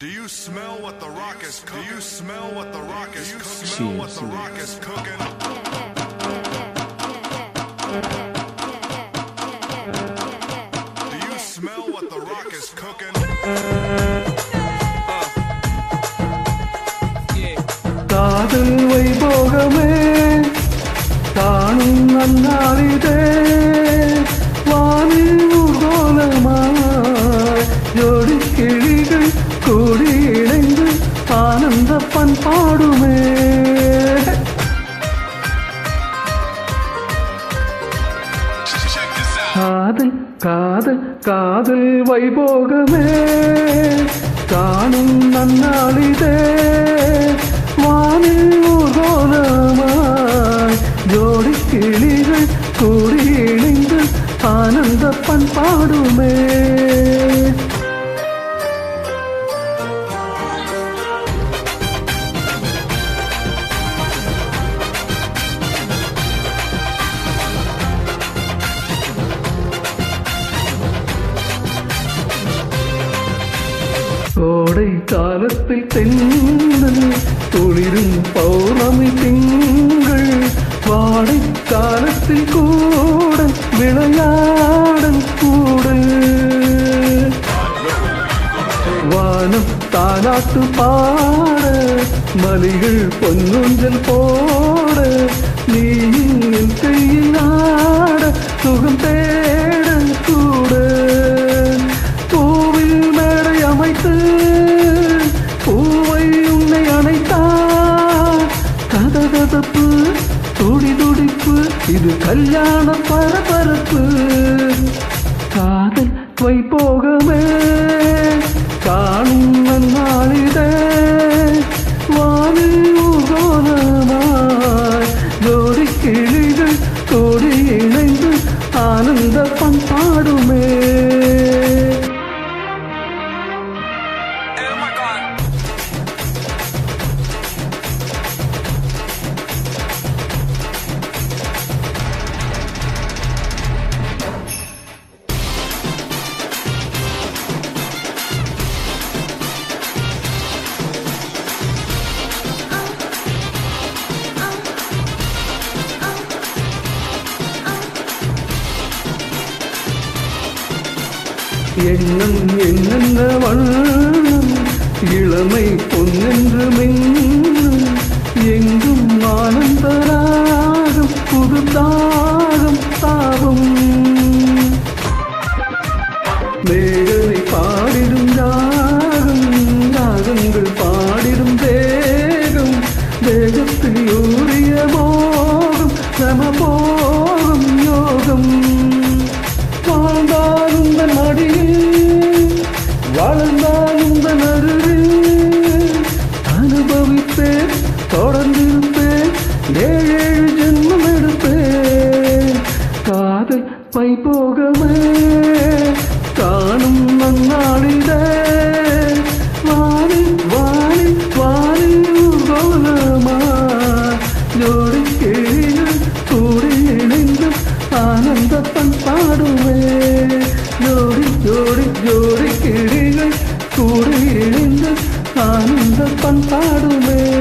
Do you smell what the rock is cooking? Do you smell what the rock is cooking? Do you smell what the rock is cooking? Do you smell what the rock is cooking? காதல் வைபோகமே காணும் நன்னாளிதே ஆனந்த பாடுமே. காதல் காதல் காதல் வைபோகமே. காணும் நன்னாளிதே வானில் ஊர்கோலமாய் ஜோடி கிளிகள் கூடி இணைந்து ஆனந்த பண்பாடுமே கோடை காலத்தில் தென்னல் குளிரும் பௌர்ணமி திங்கள் வாடை காலத்தில் கூட விளையாடல் கூட வானம் தானாட்டு பாட மலிகள் பொன்னூஞ்சல் போட நீ கையில் ஆட சுகம் தே இது கல்யாண பரபரப்பு. காதல் வைபோகமே காணும் நன்னாளிதே வானில் ஊர்கோலமாய் ஜோடி கிளிகள் கோடி இணைந்து ஆனந்த பண்பாடுமே. எண்ணம் என்னென்ன வண்ணம்? இளமை பொன்னென்று மென்னும். எங்கும் ஆனந்தராகும் புது தாகம் மேகலை பாடிடும் ஜோடி ஜோடி கிளிகள் கூடி இணைந்து ஆனந்த பண்பாடுமே.